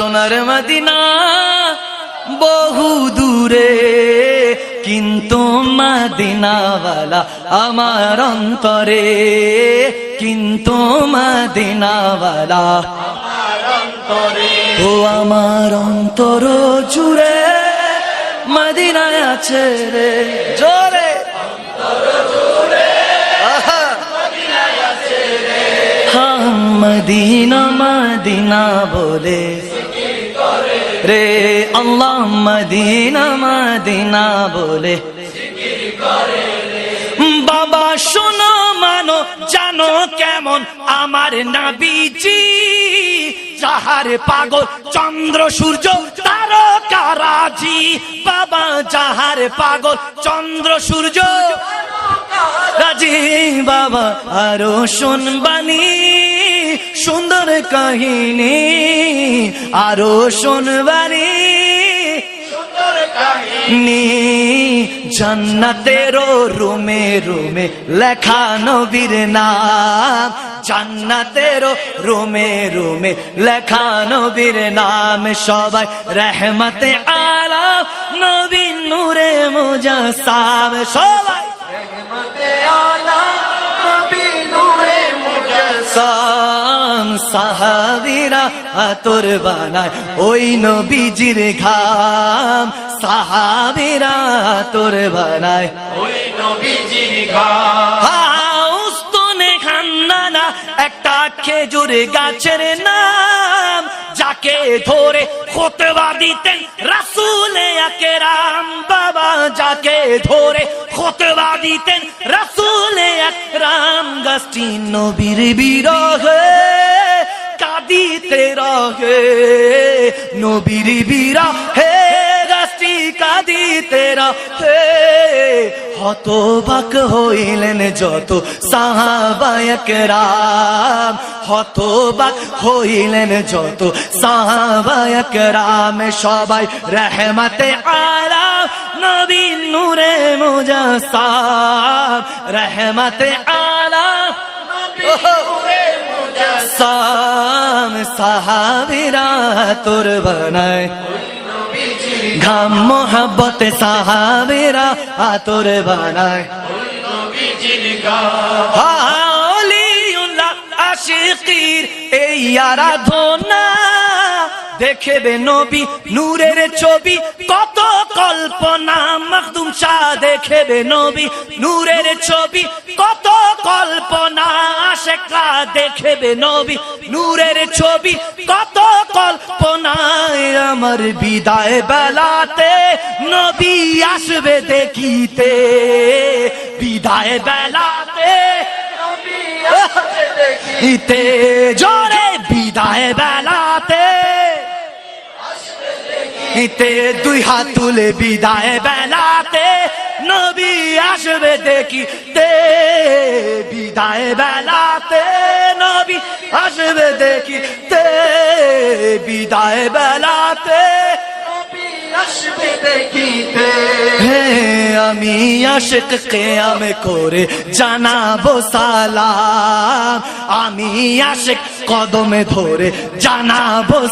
সোনার মদিনা বহু দূরে, কিন্তু মদিনাওয়ালা আমার অন্তরে, কিন্তু মদিনাওয়ালা ও আমার অন্তর জুড়ে মদিনায় আছে রে, জোরে। মদিনা মদিনা বলে। রে আল্লাহ মদিনা মদিনা বলে। বাবা শোনো, মানো, জানো কেমন আমার নাবিজি? পাগল চন্দ্র, সূর্য তারকারাজি বাবা যাহার পাগল চন্দ্র, সূর্য, রাজি। বাবা আরও শুনবানি সুন্দর কাহিনী আরও শুনবানি নি রুমে রুমে লেখা নবীর নাম। জান্নাতেরও রুমে রুমে লেখা নবীর নাম। সবাই রহমতে আলাম নবী নূরে মুজাসাম সবাই সাম সাহাবিরা আতর বানায়। ওই নবীজির ঘাম সাহাবিরা আতর বানায়। উস্তনে খান্নানা একটা খেজুর গাছের নাম। যাকে ধরে খোতবা দিতেন রাসুলে রাম বাবা যাকে ধরে খোতবা দিতেন রাসুলে রাম গাছটি নবীর বিরহে কাঁদিতে রহে, নবীর বিরহে গাছটি কাঁদিতে রহে। হতবাক হইলেন যত রাম হতবাক হইলেন যত সাহাবায়ক রাম সবাই রহমতে আলাম নবী নূরে মুজাসাম, রহমতে আলাম সাম সাহাবিরা তোর বানায়। ঘাম মোহাব্বত সাহাবেরা আতর বানায়। আশিকির এই আরাধনা দেখবে নবী নূরের ছবি, কত কল্পনা মখদুম শাহ দেখবে নবী নূরের ছবি, কত কল্পনা আশেকা দেখবে নবী, নূরের ছবি। কত কল্পনায় আমার বিদায় বেলাতে নবী আসবে দেখিতে। বিদায় বেলাতে ইতে জোরে বিদায় বেলাতে ইতে দুই হাত তুলে বিদায় বেলাতে নবী আসবে দেখিতে বিদায় বেলাতে। নবী আসবে দেখিতে বিদায় বেলাতে। আমি আশিক কেয়াম করে জানাব সালাম। আমি আশিক কদমে ধরে জানাব